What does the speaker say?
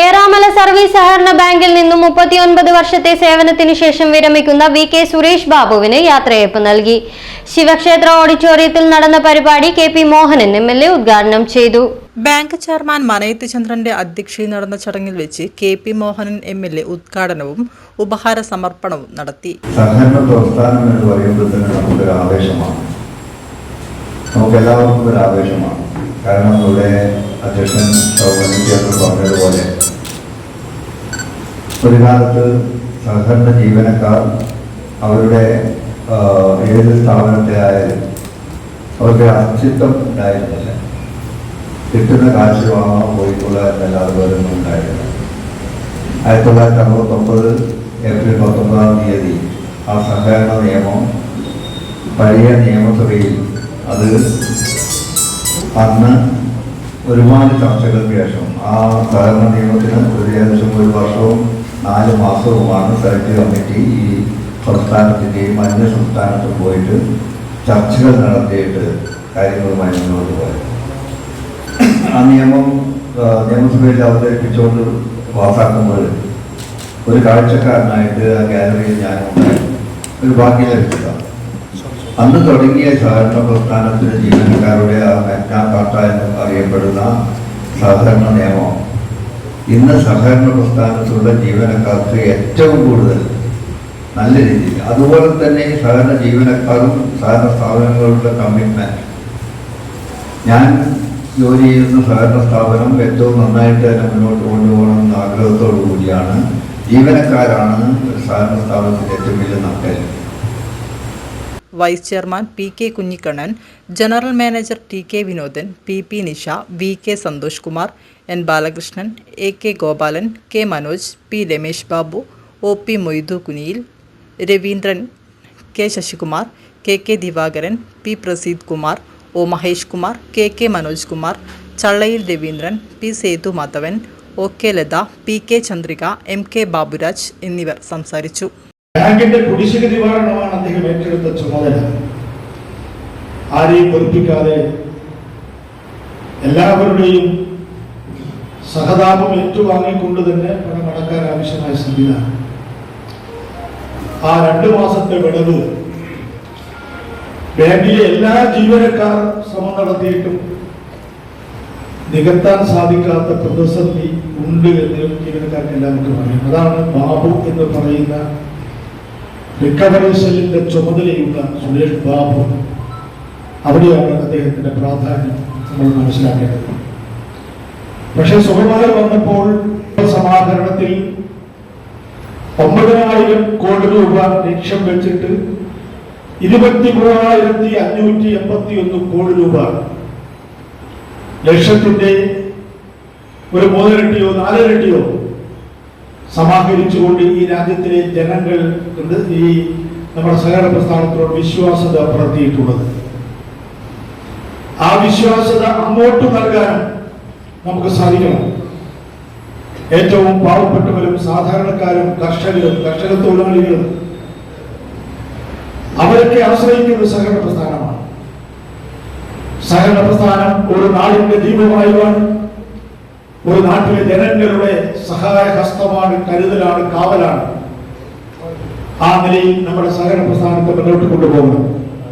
Eramala service സഹകരണ ബാങ്കിൽ നിന്നും മുപ്പത്തിയൊൻപത് വർഷത്തെ സേവനത്തിന് ശേഷം വിരമിക്കുന്ന വി കെ സുരേഷ് ബാബുവിന് യാത്രയയപ്പ് നൽകി. ശിവക്ഷേത്ര ഓഡിറ്റോറിയത്തിൽ നടന്ന പരിപാടി K P Mohanan M L A ഉദ്ഘാടനം ചെയ്തു. ബാങ്ക് ചെയർമാൻ മനയത്ത് ചന്ദ്രന്റെ അധ്യക്ഷതയിൽ നടന്ന ചടങ്ങിൽ വെച്ച് K P Mohanan M L A ഉദ്ഘാടനവും ഉപഹാര സമർപ്പണവും നടത്തി. സഹകരണ പ്രസ്ഥാനം എന്ന് പറയുമ്പോൾ തന്നെ നമുക്കൊരു ആവേശമാണ്. നമുക്ക് എല്ലാവർക്കും ഒരു ആവേശമാണ്. കാരണം നമ്മുടെ അധ്യക്ഷൻ ഒരു കാലത്ത് സഹകരണ ജീവനക്കാർ അവരുടെ ഏത് സ്ഥാപനത്തെ ആയാലും അവർക്ക് അസ്തിത്വം ഉണ്ടായിരുന്നില്ല. കിട്ടുന്ന കാശ് വാങ്ങാൻ പോയിട്ടുള്ള എന്നല്ലാതെ വേറൊന്നും ഉണ്ടായിരുന്നു ആയിരത്തി തൊള്ളായിരത്തി അറുപത്തൊമ്പത് ഏപ്രിൽ പത്തൊമ്പതാം തീയതി ആ സഹകരണ നിയമം പഴയ നിയമസഭയിൽ അത് അന്ന് ഒരുപാട് ചർച്ചകൾക്ക് ശേഷം ആ സഹകരണ നിയമത്തിന് ഒരു ഏകദേശം ഒരു വർഷവും നാല് മാസവുമാണ് സെലക്ട് കമ്മിറ്റി ഈ സംസ്ഥാനത്തിന്റെയും അന്യ സംസ്ഥാനത്തും പോയിട്ട് ചർച്ചകൾ നടത്തിയിട്ട് കാര്യങ്ങളുമായി മുന്നോട്ട് പോയത്. ആ നിയമം നിയമസഭയിൽ അവതരിപ്പിച്ചുകൊണ്ട് പാസ്സാക്കുമ്പോൾ ഒരു കാഴ്ചക്കാരനായിട്ട് ആ ഗാലറിയിൽ ഞാൻ ഒരു ഭാഗ്യം ലഭിച്ചത്. അന്ന് തുടങ്ങിയ സഹകരണ പ്രസ്ഥാനത്തിന് ജീവനക്കാരുടെ ആ മെഗ്ന കാട്ട എന്ന് അറിയപ്പെടുന്ന സഹകരണ നിയമം ഇന്ന് സഹകരണ പ്രസ്ഥാനത്തുള്ള ജീവനക്കാർക്ക് ഏറ്റവും കൂടുതൽ നല്ല രീതിയിൽ. അതുപോലെ തന്നെ സഹകരണ ജീവനക്കാരും സഹകരണ സ്ഥാപനങ്ങളുടെ കമ്മിറ്റ്മെന്റ് ഞാൻ ജോലി ചെയ്യുന്ന സഹകരണ സ്ഥാപനം ഏറ്റവും നന്നായിട്ട് തന്നെ മുന്നോട്ട് കൊണ്ടുപോകണം എന്ന ആഗ്രഹത്തോടു കൂടിയാണ് ജീവനക്കാരാണ് സഹകരണ സ്ഥാപനത്തിന്റെ ഏറ്റവും വലിയ നട്ടൽ vice chairman P K Kunhikannan general manager T K Vinodan P P Nisha V K Santhosh Kumar N Balakrishnan A K Gopalan K Manoj P Ramesh Babu O P Moidu Kuniyil Raveendran K Sasikumar K K Divakaran P Praseed Kumar O Mahesh Kumar K K Manoj Kumar Challayil Raveendran P Sethu Madhavan O K Latha P K Chandrika M K Baburaj എന്നിവർ സംസാരിച്ചു. ബാങ്കിന്റെ കുടിശ്ശിക നിവാരണമാണ് അദ്ദേഹം ഏറ്റെടുത്ത ചുമതല. ആരെയും പൊറിപ്പിക്കാതെ എല്ലാവരുടെയും സഹതാപം ഏറ്റുവാങ്ങിക്കൊണ്ട് തന്നെ പണം അടക്കാൻ ആവശ്യമായ സംവിധാനം. ആ രണ്ടു മാസത്തെ വിടവ് ബാങ്കിലെ എല്ലാ ജീവനക്കാർ ശ്രമം നടത്തിയിട്ടും നികത്താൻ സാധിക്കാത്ത പ്രതിസന്ധി ഉണ്ട് എന്ന് ജീവനക്കാർക്ക് എല്ലാവർക്കും പറയാം. അതാണ് ബാബു എന്ന് പറയുന്ന റിക്കവറി സെല്ലിന്റെ ചുമതലയുള്ള സുരേഷ് ബാബു അവിടെയാണ് അദ്ദേഹത്തിന്റെ പ്രാധാന്യം നമ്മൾ മനസ്സിലാക്കേണ്ടത്. പക്ഷെ സുഖമായി വന്നപ്പോൾ സമാഹരണത്തിൽ ഒമ്പതിനായിരം കോടി രൂപ ലക്ഷ്യം വെച്ചിട്ട് ഇരുപത്തി മൂവായിരത്തി അഞ്ഞൂറ്റി എൺപത്തി ഒന്ന് കോടി രൂപ ലക്ഷത്തിന്റെ ഒരു മൂന്നിരട്ടിയോ നാലിരട്ടിയോ സമാഹരിച്ചുകൊണ്ട് ഈ രാജ്യത്തിലെ ജനങ്ങൾ എന്ത് ഈ നമ്മുടെ സഹകരണ പ്രസ്ഥാനത്തിനോട് വിശ്വാസത പുലർത്തിയിട്ടുള്ളത്. ആ വിശ്വാസത അങ്ങോട്ട് നൽകാൻ നമുക്ക് സാധിക്കണം. ഏറ്റവും പാവപ്പെട്ടവരും സാധാരണക്കാരും കർഷകരും കർഷക തൊഴിലാളികളും അവരൊക്കെ ആശ്രയിക്കുന്ന സഹകരണ പ്രസ്ഥാനമാണ്. സഹകരണ പ്രസ്ഥാനം ഒരു നാടിന്റെ ദീപമായുമാണ് ഒരു നാട്ടിലെ ജനങ്ങളുടെ സഹായ ഹസ്തമാണ് കരുതലാണ് കാവലാണ് ആ നിലയിൽ നമ്മുടെ സഹകരണ പ്രസ്ഥാനത്തെ മുന്നോട്ട് കൊണ്ടുപോകണം